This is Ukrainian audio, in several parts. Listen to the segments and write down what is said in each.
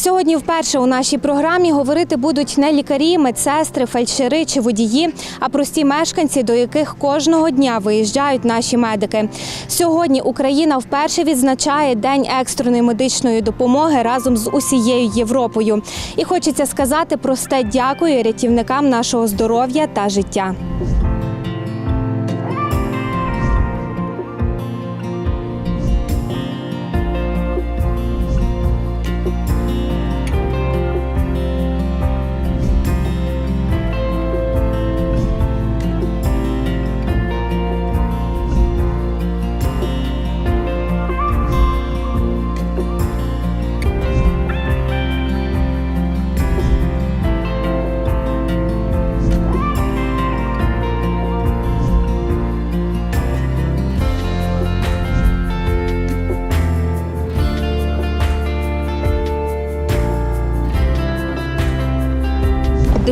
Сьогодні вперше у нашій програмі говорити будуть не лікарі, медсестри, фельдшери чи водії, а прості мешканці, до яких кожного дня виїжджають наші медики. Сьогодні Україна вперше відзначає День екстреної медичної допомоги разом з усією Європою. І хочеться сказати просте дякую рятівникам нашого здоров'я та життя.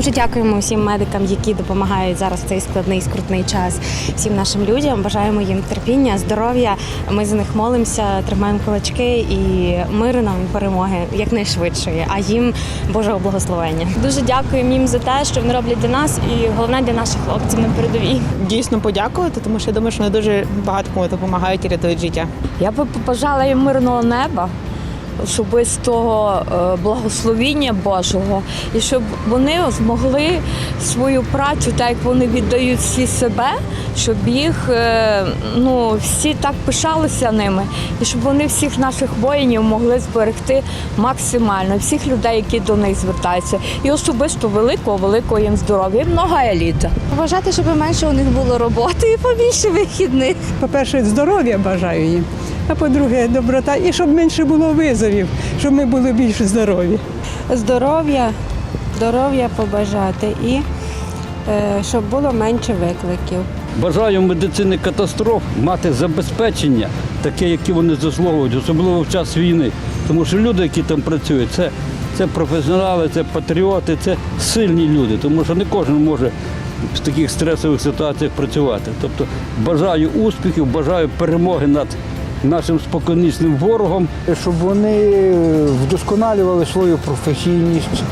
Дуже дякуємо всім медикам, які допомагають зараз в цей складний скрутний час. Всім нашим людям бажаємо їм терпіння, здоров'я. Ми за них молимося, тримаємо кулачки і миру нам перемоги якнайшвидшої. А їм Божого благословення. Дуже дякуємо їм за те, що вони роблять для нас, і головне для наших хлопців на передовій. дійсно подякувати, тому що я думаю, що вони дуже багато кому допомагають і рятують життя. Я би побажала їм мирного неба, особистого е, благословіння Божого, і щоб вони змогли свою працю, так як вони віддають всі себе, щоб їх е, ну, всі так пишалися ними, і щоб вони всіх наших воїнів могли зберегти максимально, всіх людей, які до них звертаються, і особисто великого, великого їм здоров'я, і много еліта. Побажати, щоб менше у них було роботи і побільше вихідних. По-перше, здоров'я бажаю їм, а по-друге, доброта, і щоб менше було визовів, щоб ми були більш здорові. здоров'я, здоров'я побажати і е, щоб було менше викликів. Бажаю медицини катастроф мати забезпечення, таке, яке вони заслуговують, особливо в час війни. Тому що люди, які там працюють, це, це професіонали, це патріоти, це сильні люди, тому що не кожен може в таких стресових ситуаціях працювати. Тобто бажаю успіхів, бажаю перемоги над нашим споконвічним ворогом. щоб вони вдосконалювали свою професійність.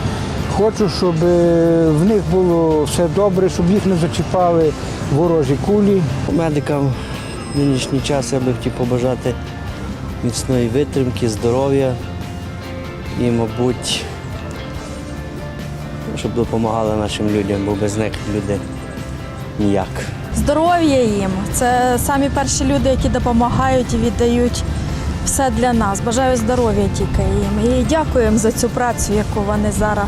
Хочу, щоб е, в них було все добре, щоб їх не зачіпали ворожі кулі. Медикам в нинішній час я би хотів побажати міцної витримки, здоров'я і, мабуть, щоб допомагали нашим людям, бо без них люди ніяк. Здоров'я їм. Це самі перші люди, які допомагають і віддають все для нас. Бажаю здоров'я тільки їм. І дякуємо за цю працю, яку вони зараз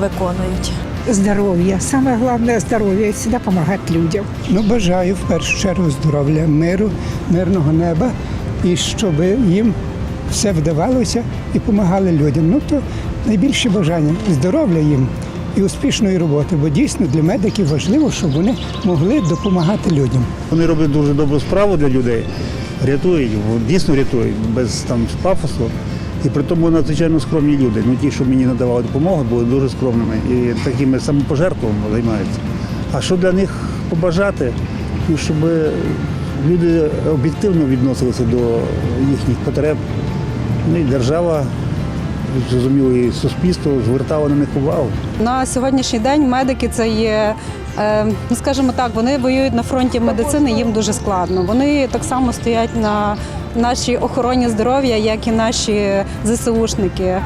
виконують. Здоров'я. Саме головне здоров'я і завжди допомагати людям. Ну, бажаю в першу чергу здоров'я, миру, мирного неба і щоб їм все вдавалося і допомагали людям. Ну то найбільше бажання здоров'я їм і успішної роботи, бо дійсно для медиків важливо, щоб вони могли допомагати людям. Вони роблять дуже добру справу для людей, рятують, дійсно рятують, без там пафосу. І при тому надзвичайно скромні люди. Ну ті, що мені надавали допомогу, були дуже скромними і такими самопожертвами займаються. А що для них побажати? Ну, щоб люди об'єктивно відносилися до їхніх потреб. Ну і держава, зрозуміло, і суспільство звертало на них увагу. На сьогоднішній день медики це є. е, Ну, скажімо так, вони воюють на фронті медицини, їм дуже складно. Вони так само стоять на нашій охороні здоров'я, як і наші ЗСУшники. Е,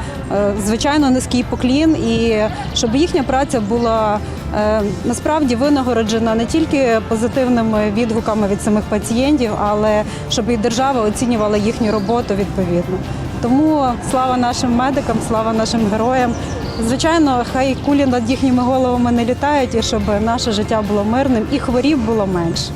Звичайно, низький поклін, і щоб їхня праця була е, насправді винагороджена не тільки позитивними відгуками від самих пацієнтів, але щоб і держава оцінювала їхню роботу відповідно. Тому слава нашим медикам, слава нашим героям. Звичайно, хай кулі над їхніми головами не літають, і щоб наше життя було мирним і хворів було менше.